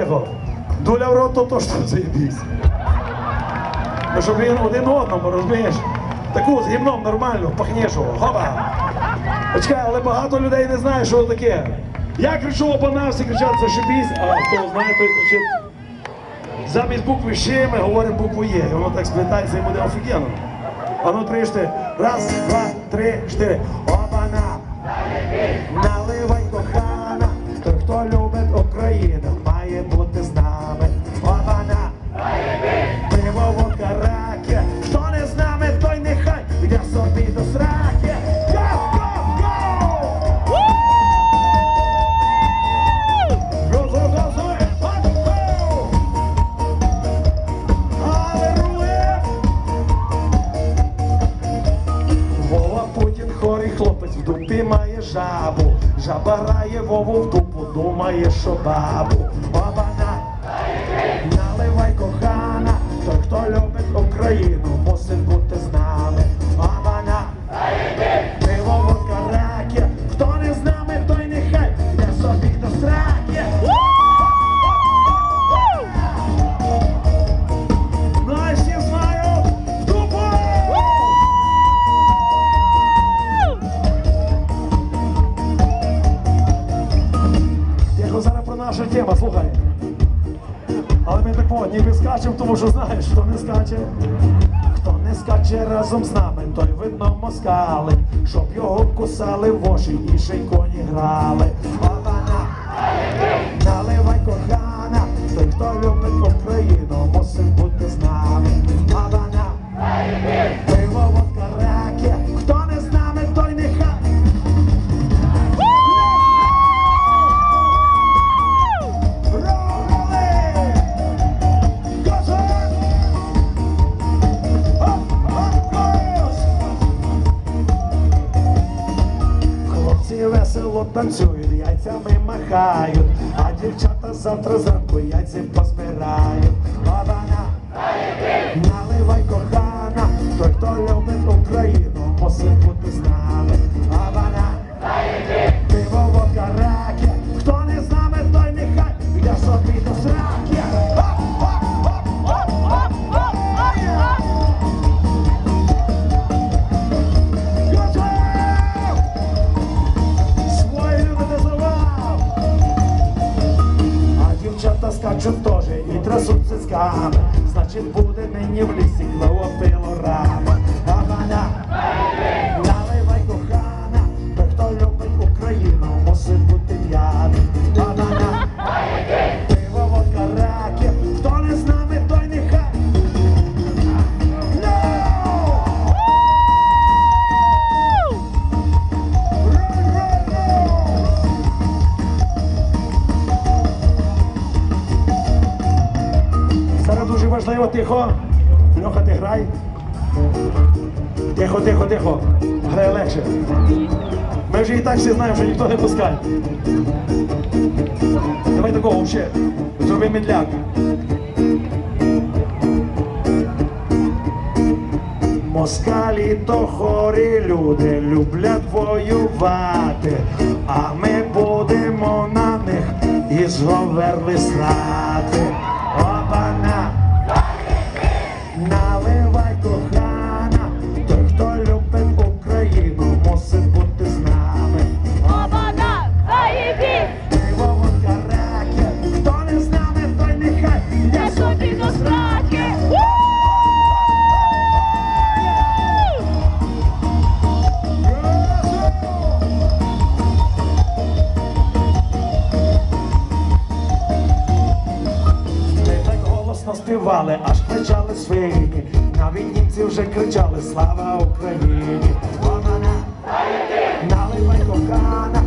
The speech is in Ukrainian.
тихо. Дуля в рот, то що заєбісь. Ну, щоб він один одному, розумієш? Таку з гімном нормально, пахнішого, хоба. Почекай, але багато людей не знає, що таке. Я кричу опана, всі кричать зашибісь, а хто знає, той кричить. Замість букви «Щ» ми говоримо букву Є. І воно так сплітається і буде офігенно. А ну трішти. Раз, два, три, чотири. Хлопець має жабу. Жаба грає Вову в дупу, думає, що бабу. Бабана, наливай кохана, той, хто любить Україну, тема, слухай. Але ми так ніби скачемо, тому що знаєш, хто не скаче. Хто не скаче разом з нами, той видно москали, щоб його кусали воші і ще й коні грали. Весело танцюють, яйцями махають, а дівчата завтра зранку яйці позбирають. Дівчата тоже теж і трясуть цицьками. Значить буде мені в лісі клеопилорама. А Важливо, тихо. Льоха, ти грай. Тихо, тихо, тихо. Грай легше. Ми вже і так всі знаємо, що ніхто не пускає. Давай такого ще. Зроби медляк. Москалі то хорі люди люблять воювати, а ми будемо на них із говерли срати. Обана, танцювали, аж кричали свині. Навіть німці вже кричали Слава Україні! Мамана, наливай кокана.